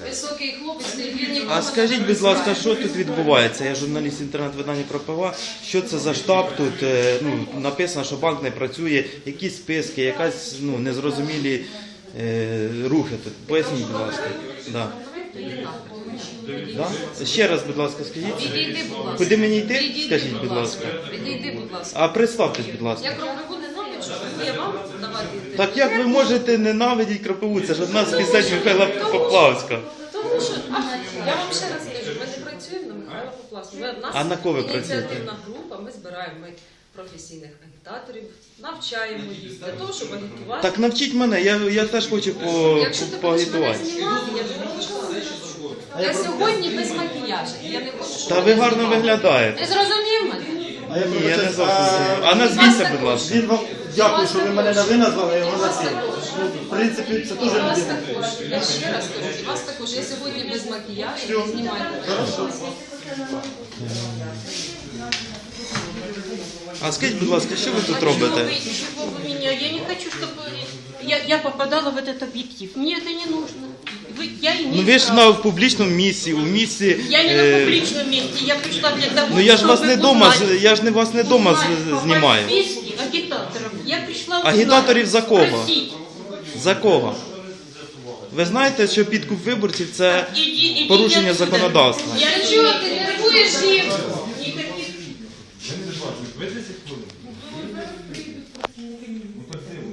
А високий хлопець. А скажіть, будь ласка, що тут відбувається? Я журналіст інтернет-видання про ПВА. Що це за штаб тут? Е, Ну, написано, що банк не працює, якісь списки, якась ну, незрозумілі е, рухи тут. Поясніть, будь ласка. Да. Да? Ще раз, будь ласка, скажіть. Відійди, будь ласка. Куди мені йти? Відійди, Скажіть, будь ласка. Відійди, будь ласка. А представтесь, будь Я ласка. кропиву ненавиджу, я вам давати. Так як ви можете ненавидіти Кропиву? Це ж одна з пісень Михайла Поплавська. Тому що, а, я вам ще раз скажу, ми не працюємо на Михайла Поплавського. Ми, нас А на кого ви працюєте? ініціативна група, ми збираємо ми професійних агітаторів, навчаємо їх для того, щоб агітувати. Так навчіть мене, я, я теж хочу по, Якщо ти по, будеш мене поагітувати. знімати, я тобі нічого не Я сьогодні без макіяжу. Я не хочу, щоб Та ви гарно виглядаєте. Ти зрозумів мене? А я Ні, я не зовсім а знаю. А назвіться, будь ласка. Він вам дякую, що ви мене на ви назвали, а його на вас Ну, в принципі, це І теж вас людина. також. Я ще раз кажу, і вас також. Я сьогодні без макіяжу, не знімайте. А скажіть, будь ласка, що ви тут робите? чего вы меня? Я не хочу, чтобы я, я попадала в этот объектив. Мне это не нужно. Вы, я и Ну ви ж на в публічному місці, у місці. Я не на е, публичном месте, я пришла для того, Ну я ж вас не дома, з- я ж не вас не дома з- знімаю. Агитаторов. Я пришла узнать, Агітаторів за кого? спросить. За кого? Ви знаєте, що підкуп виборців це порушення законодавства. Я Та ти нервуєш їх? Никаких- Ви 30 хвилин.